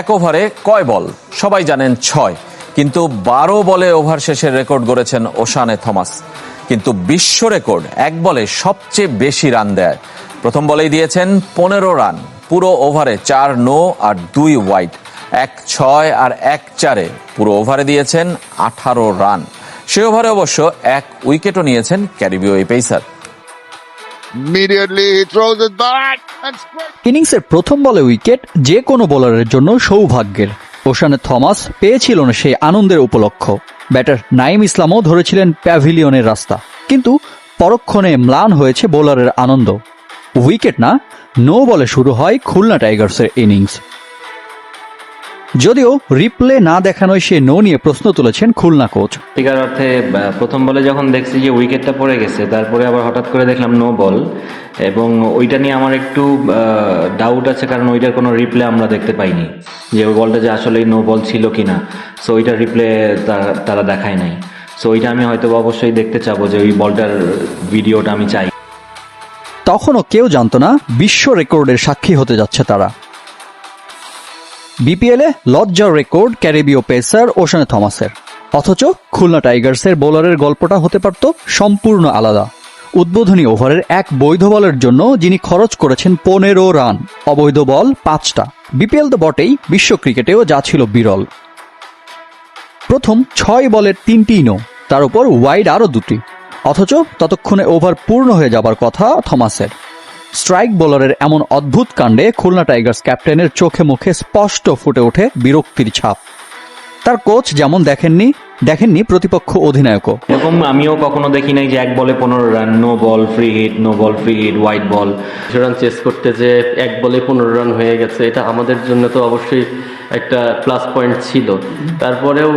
এক ওভারে কয় বল? সবাই জানেন ছয়। কিন্তু বারো বলে ওভার শেষের রেকর্ড গড়েছেন ওশানে থমাস। কিন্তু বিশ্ব রেকর্ড এক বলে সবচেয়ে বেশি রান দেয়। প্রথম বলেই দিয়েছেন পনেরো রান। পুরো ওভারে চার নো আর দুই ওয়াইড। এক ছয় আর এক চারে পুরো ওভারে দিয়েছেন আঠারো রান। সে ওভারে অবশ্য এক উইকেটও নিয়েছেন ক্যারিবীয় এই পেসার। ইনিংসের প্রথম বলে উইকেট যে কোনো বোলারের জন্য সৌভাগ্যের। ওশানে থমাস পেয়েছিল না সেই আনন্দের উপলক্ষ। ব্যাটার নাইম ইসলামও ধরেছিলেন প্যাভিলিয়নের রাস্তা। কিন্তু পরক্ষণে ম্লান হয়েছে বোলারের আনন্দ। উইকেট না, নো বলে শুরু হয় খুলনা টাইগার্সের ইনিংস। যদিও রিপ্লে না দেখানোয় সে নো নিয়ে প্রশ্ন তুলেছেন খুলনা কোচ। সত্যিকার অর্থে প্রথম বলে যখন দেখছি যে উইকেটটা পড়ে গেছে তারপরে আবার হঠাৎ করে দেখলাম নো বল এবং ওইটা নিয়ে আমার একটু ডাউট আছে কারণ ওইটার কোনো রিপ্লে আমরা দেখতে পাইনি যে ওই বলটা যে আসলে নো বল ছিল কি না সো ওইটার রিপ্লে তারা দেখায় নাই। সো ওইটা আমি হয়তো অবশ্যই দেখতে চাবো যে ওই বলটার ভিডিওটা আমি চাই। তখনও কেউ জানতো না বিশ্ব রেকর্ডের সাক্ষী হতে যাচ্ছে তারা। বিপিএলে লজ্জার রেকর্ড, ক্যারিবীয় পেসার ওশানে থমাসের। অথচ খুলনা টাইগার্সের বোলারের গল্পটা হতে পারত সম্পূর্ণ আলাদা। উদ্বোধনী ওভারের এক বৈধ বলের জন্য যিনি খরচ করেছেন পনেরো রান, অবৈধ বল পাঁচটা। বিপিএল তো বটেই, বিশ্ব ক্রিকেটেও যা ছিল বিরল। প্রথম ছয় বলের তিনটি নো তার উপর ওয়াইড আরও দুটি। অথচ ততক্ষণে ওভার পূর্ণ হয়ে যাবার কথা থমাসের। স্ট্রাইক বোলারের এমন অদ্ভুত কাণ্ডে খুলনা টাইগার্স ক্যাপ্টেনের চোখে মুখে স্পষ্ট ফুটে ওঠে বিরক্তির ছাপ। তার কোচ যেমন দেখেননি দেখেননি প্রতিপক্ষ অধিনায়কও। এরকম আমিও কখনো দেখি নাই যে এক বলে পনেরো run no ball free hit no ball free hit white ball run chase করতে যে এক বলে পনেরো রান হয়ে গেছে এটা আমাদের জন্য তো অবশ্যই একটা প্লাস পয়েন্ট ছিল। তারপরেও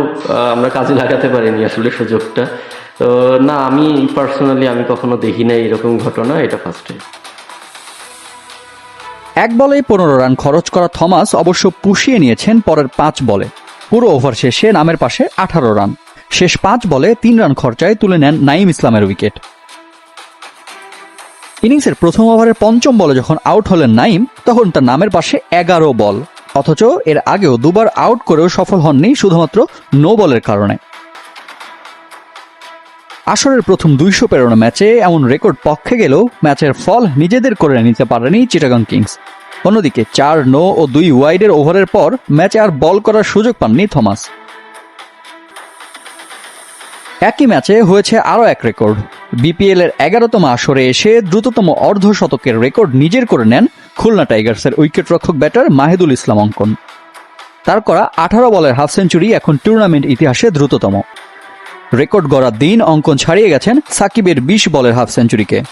আমরা কাজে লাগাতে পারিনি আসলে সুযোগটা। তো না আমি পার্সোনালি আমি কখনো দেখি নাই এরকম ঘটনা এটা ফার্স্ট টাইম এক বলেই পনেরো রান খরচ করা থমাস অবশ্য পুষিয়ে নিয়েছেন পরের পাঁচ বলে। পুরো ওভার শেষে নামের পাশে আঠারো রান। শেষ পাঁচ বলে তিন রান খরচায় তুলে নেন নাইম ইসলামের উইকেট। ইনিংসের প্রথম ওভারের পঞ্চম বলে যখন আউট হলেন নাইম তখন তার নামের পাশে এগারো বল। অথচ এর আগেও দুবার আউট করেও সফল হননি শুধুমাত্র নো বলের কারণে। আসরের প্রথম দুইশো পেরোনো ম্যাচে এমন রেকর্ড পক্ষে গেলেও ম্যাচের ফল নিজেদের করে নিতে পারেনি চিটাগাং কিংস। অন্যদিকে চার, নো ও দুই ওয়াইডের ওভারের পর ম্যাচে আর বল করার সুযোগ পাননি থমাস। একই ম্যাচে হয়েছে আরও এক রেকর্ড। বিপিএল এর এগারোতম আসরে এসে দ্রুততম অর্ধ শতকের রেকর্ড নিজের করে নেন খুলনা টাইগার্সের উইকেটরক্ষক ব্যাটার মাহিদুল ইসলাম অঙ্কন। তার করা আঠারো বলের হাফ সেঞ্চুরি এখন টুর্নামেন্ট ইতিহাসে দ্রুততম। রেকর্ড গড়া দিন অঙ্কন ছাড়িয়ে গেছেন সাকিবের বিশ বলের হাফ সেঞ্চুরিকে।